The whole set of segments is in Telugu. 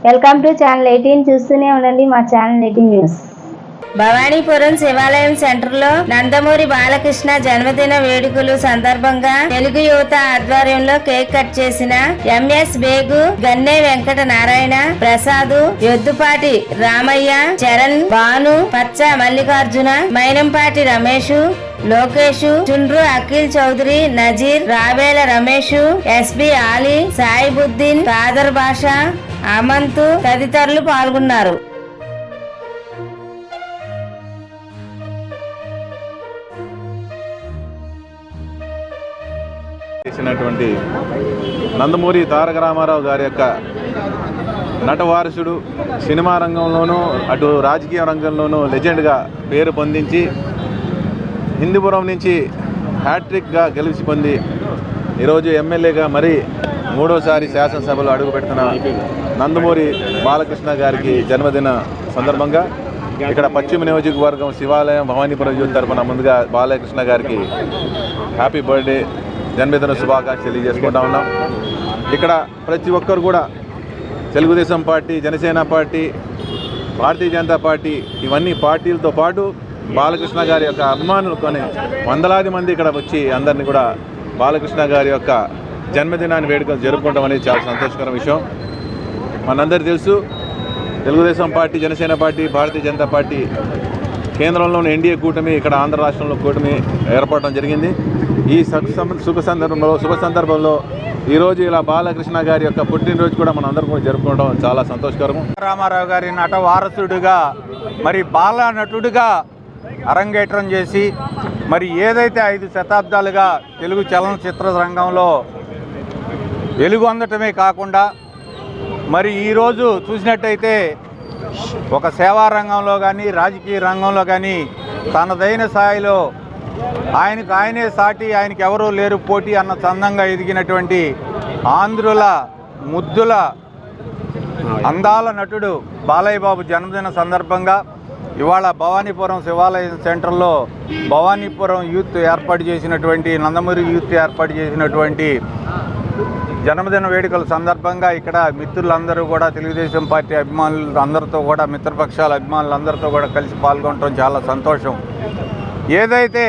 వెల్కమ్ టు ఛానల్ ఎయిటీన్ చూస్తూనే ఉండండి మా ఛానల్ ఎయిటీన్ న్యూస్ భవానీపురం శివాలయం సెంటర్లో నందమూరి బాలకృష్ణ జన్మదిన వేడుకలు సందర్భంగా తెలుగు యువత ఆధ్వర్యంలో కేక్ కట్ చేసిన ఎంఎస్ బేగు గన్నే వెంకట నారాయణ ప్రసాద్ యొద్దుపాటి రామయ్య చరణ్ భాను పచ్చ మల్లికార్జున మైనంపాటి రమేష్ లోకేష్ చుండ్రు అఖిల్ చౌదరి నజీర్ రావేల రమేష్ ఎస్బి ఆలీ సాయిబుద్దీన్ కాదర్ బాషా అమంత్ తదితరులు పాల్గొన్నారు. చేసినటువంటి నందమూరి తారక రామారావు గారి యొక్క నటవారసుడు సినిమా రంగంలోనూ అటు రాజకీయ రంగంలోనూ లెజెండ్గా పేరు పొందించి హిందూపురం నుంచి హ్యాట్రిక్గా గెలిచి పొంది ఈరోజు ఎమ్మెల్యేగా మరీ మూడోసారి శాసనసభలో అడుగుపెడుతున్న నందమూరి బాలకృష్ణ గారికి జన్మదిన సందర్భంగా ఇక్కడ పశ్చిమ నియోజకవర్గం శివాలయం భవానీపురం యూత్ తరఫున ముందుగా బాలకృష్ణ గారికి హ్యాపీ బర్త్డే జన్మదిన శుభాకాంక్షలు తెలియజేసుకుంటా ఉన్నాం. ఇక్కడ ప్రతి ఒక్కరు కూడా Telugu Desam party Janasena party Bharatiya Janata party ఇవన్నీ పార్టీలతో పాటు బాలకృష్ణ గారి యొక్క అభిమానులు కొని వందలాది మంది ఇక్కడ వచ్చి అందరినీ కూడా బాలకృష్ణ గారి యొక్క జన్మదినాన్ని వేడుకలు జరుపుకోవడం అనేది చాలా సంతోషకర విషయం. మనందరికీ తెలుసు Telugu Desam party Janasena party Bharatiya Janata party కేంద్రంలోని ఎన్డీఏ కూటమి ఇక్కడ ఆంధ్ర రాష్ట్రంలో కూటమి ఏర్పడడం జరిగింది. ఈ శుభ సందర్భంలో శుభ సందర్భంలో ఈరోజు ఇలా బాలకృష్ణ గారి యొక్క పుట్టినరోజు కూడా మనం అందరం కూడా జరుపుకోవడం చాలా సంతోషకరము. రామారావు గారి నట వారసుడిగా మరి బాల నటుడిగా అరంగేట్రం చేసి మరి ఏదైతే ఐదు శతాబ్దాలుగా తెలుగు చలనచిత్ర రంగంలో వెలుగు అందటమే కాకుండా మరి ఈరోజు చూసినట్టయితే ఒక సేవా రంగంలో కానీ రాజకీయ రంగంలో కానీ తనదైన స్థాయిలో ఆయనకు ఆయనే సాటి ఆయనకి ఎవరూ లేరు పోటీ అన్న చందంగా ఎదిగినటువంటి ఆంధ్రుల ముద్దుల అందాల నటుడు బాలయ్య బాబు జన్మదిన సందర్భంగా ఇవాళ భవానీపురం శివాలయం సెంటర్లో భవానీపురం యూత్ ఏర్పాటు చేసినటువంటి నందమూరి యూత్ ఏర్పాటు చేసినటువంటి జన్మదిన వేడుకల సందర్భంగా ఇక్కడ మిత్రులందరూ కూడా తెలుగుదేశం పార్టీ అభిమానులు అందరితో కూడా మిత్రపక్షాల అభిమానులందరితో కూడా కలిసి పాల్గొనడం చాలా సంతోషం. ఏదైతే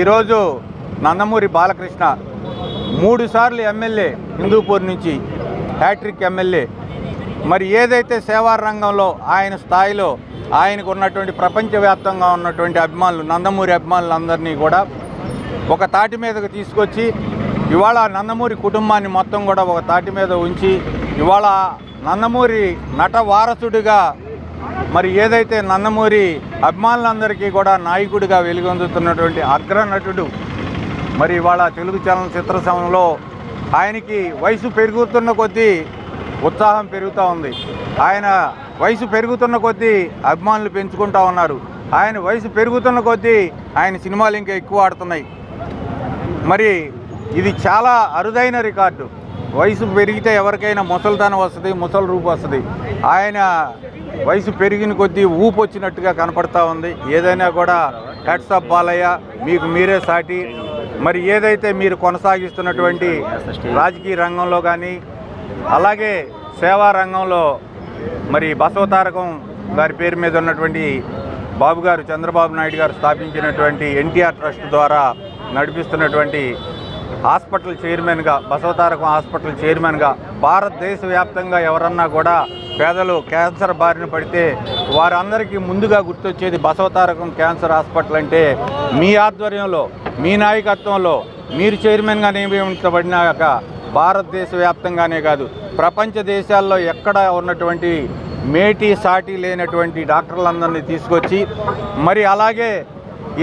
ఈరోజు నందమూరి బాలకృష్ణ మూడుసార్లు ఎమ్మెల్యే హిందూపూర్ నుంచి హ్యాట్రిక్ ఎమ్మెల్యే మరి ఏదైతే సేవా రంగంలో ఆయన స్థాయిలో ఆయనకు ఉన్నటువంటి ప్రపంచవ్యాప్తంగా ఉన్నటువంటి అభిమానులు నందమూరి అభిమానులందరినీ కూడా ఒక తాటి మీదకు తీసుకొచ్చి ఇవాళ నందమూరి కుటుంబాన్ని మొత్తం కూడా ఒక తాటి మీద ఉంచి ఇవాళ నందమూరి నట వారసుడిగా మరి ఏదైతే నందమూరి అభిమానులందరికీ కూడా నాయకుడిగా వెలుగొందుతున్నటువంటి అగ్ర నటుడు మరి ఇవాళ తెలుగు చలనచిత్ర సమయంలో ఆయనకి వయసు పెరుగుతున్న కొద్దీ ఉత్సాహం పెరుగుతూ ఉంది. ఆయన వయసు పెరుగుతున్న కొద్దీ అభిమానులు పెంచుకుంటా ఉన్నారు. ఆయన వయసు పెరుగుతున్న కొద్దీ ఆయన సినిమాలు ఇంకా ఎక్కువ ఆడుతున్నాయి. మరి ఇది చాలా అరుదైన రికార్డు. వయసు పెరిగితే ఎవరికైనా ముసలితనం వస్తుంది ముసలి రూపు వస్తుంది. ఆయన వయసు పెరిగిన కొద్దీ ఊపు వచ్చినట్టుగా కనపడతా ఉంది. ఏదైనా కూడా హెడ్సప్ ఆఫ్ బాలయ్య మీకు మీరే సాటి. మరి ఏదైతే మీరు కొనసాగిస్తున్నటువంటి రాజకీయ రంగంలో కానీ అలాగే సేవా రంగంలో మరి బసవతారకం గారి పేరు మీద ఉన్నటువంటి బాబు గారు చంద్రబాబు నాయుడు గారు స్థాపించినటువంటి ఎన్టీఆర్ ట్రస్ట్ ద్వారా నడిపిస్తున్నటువంటి హాస్పిటల్ చైర్మన్గా బసవతారకం హాస్పిటల్ చైర్మన్గా భారతదేశ వ్యాప్తంగా ఎవరన్నా కూడా పేదలు క్యాన్సర్ బారిన పడితే వారందరికీ ముందుగా గుర్తొచ్చేది బసవతారకం క్యాన్సర్ హాస్పిటల్ అంటే మీ ఆధ్వర్యంలో మీ నాయకత్వంలో మీరు చైర్మన్గా నియమించబడినాక భారతదేశ వ్యాప్తంగానే కాదు ప్రపంచ దేశాల్లో ఎక్కడ ఉన్నటువంటి మేటి సాటి లేనటువంటి డాక్టర్లందరినీ తీసుకొచ్చి మరి అలాగే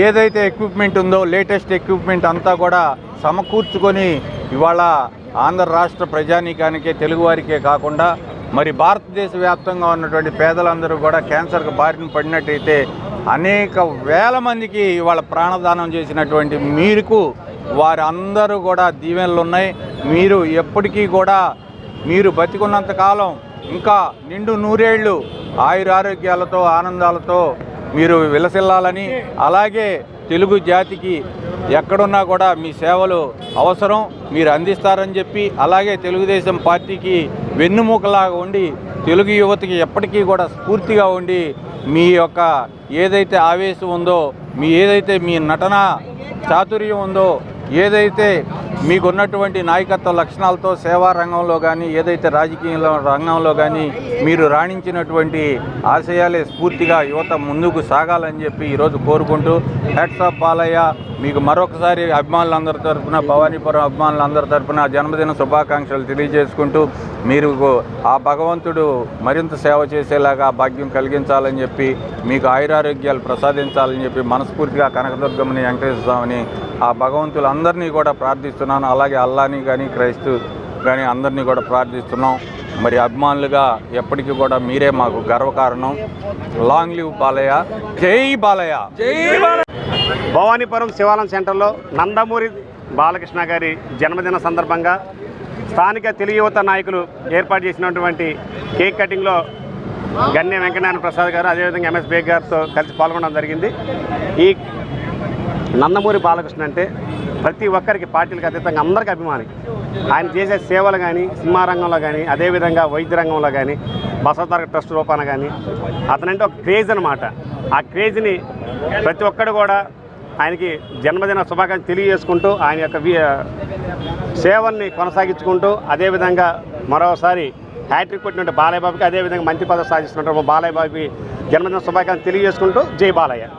ఏదైతే ఎక్విప్మెంట్ ఉందో లేటెస్ట్ ఎక్విప్మెంట్ అంతా కూడా సమకూర్చుకొని ఇవాళ ఆంధ్ర రాష్ట్ర ప్రజానీకానికే తెలుగువారికే కాకుండా మరి భారతదేశ వ్యాప్తంగా ఉన్నటువంటి పేదలందరూ కూడా క్యాన్సర్కు బారిన పడినట్టయితే అనేక వేల మందికి ఇవాళ ప్రాణదానం చేసినటువంటి మీకు వారందరూ కూడా దీవెనలు ఉన్నాయి. మీరు ఎప్పటికీ కూడా మీరు బతికున్నంతకాలం ఇంకా నిండు నూరేళ్ళు ఆయురారోగ్యాలతో ఆనందాలతో మీరు విలసిల్లాలని అలాగే తెలుగు జాతికి ఎక్కడున్నా కూడా మీ సేవలు అవసరం మీరు అందిస్తారని చెప్పి అలాగే తెలుగుదేశం పార్టీకి వెన్నుముకలాగా ఉండి తెలుగు యువతకి ఎప్పటికీ కూడా స్ఫూర్తిగా ఉండి మీ యొక్క ఏదైతే ఆవేశం ఉందో మీ ఏదైతే మీ నటన చాతుర్యం ఉందో ఏదైతే మీకున్నటువంటి నాయకత్వ లక్షణాలతో సేవా రంగంలో కానీ ఏదైతే రాజకీయ రంగంలో కానీ మీరు రాణించినటువంటి ఆశయాలే స్ఫూర్తిగా యువత ముందుకు సాగాలని చెప్పి ఈరోజు కోరుకుంటూ హెడ్స్ ఆఫ్ మీకు మరొకసారి అభిమానులందరి తరఫున భవానీపురం అభిమానులందరి తరఫున జన్మదిన శుభాకాంక్షలు తెలియజేసుకుంటూ మీరు ఆ భగవంతుడు మరింత సేవ చేసేలాగా భాగ్యం కలిగించాలని చెప్పి మీకు ఆయురారోగ్యాలు ప్రసాదించాలని చెప్పి మనస్ఫూర్తిగా కనకదుర్గమ్మని వెంకటేశ్వర స్వామిని ఆ భగవంతులందరినీ కూడా ప్రార్థిస్తున్నాను అలాగే అల్లాని కానీ క్రైస్తు కానీ అందరినీ కూడా ప్రార్థిస్తున్నాం. మరి అభిమానులుగా ఎప్పటికీ కూడా మీరే మాకు గర్వకారణం. Long live Balayya. జై బాలయ్య. జై భవానీపురం శివాలయం సెంటర్లో నందమూరి బాలకృష్ణ గారి జన్మదిన సందర్భంగా స్థానిక తెలుగు యువత నాయకులు ఏర్పాటు చేసినటువంటి కేక్ కటింగ్లో గన్నె వెంకటనారాయణ ప్రసాద్ గారు అదేవిధంగా ఎంఎస్ బేగ్ గారితో కలిసి పాల్గొనడం జరిగింది. ఈ నందమూరి బాలకృష్ణ అంటే ప్రతి ఒక్కరికి పార్టీలకు అతీతంగా అందరికీ అభిమాని. ఆయన చేసే సేవలు కానీ సినిమా రంగంలో కానీ అదేవిధంగా వైద్య రంగంలో కానీ బసవతారక ట్రస్ట్ రూపాన కానీ అతనంటే ఒక క్రేజ్ అనమాట ఆ క్రేజ్ని ప్రతి ఒక్కడు కూడా ఆయనకి జన్మదిన శుభాకాంక్షలు తెలియజేసుకుంటూ ఆయన యొక్క వి- సేవల్ని కొనసాగించుకుంటూ అదేవిధంగా మరోసారి హ్యాట్రిక్ కొట్టినట్టు బాలయ్య బాబుకి అదేవిధంగా మంత్రి పదవి సాధిస్తున్నట్టు బాలయ్య బాబుకి జన్మదిన శుభాకాంక్షలు తెలియజేసుకుంటూ జై బాలయ్య.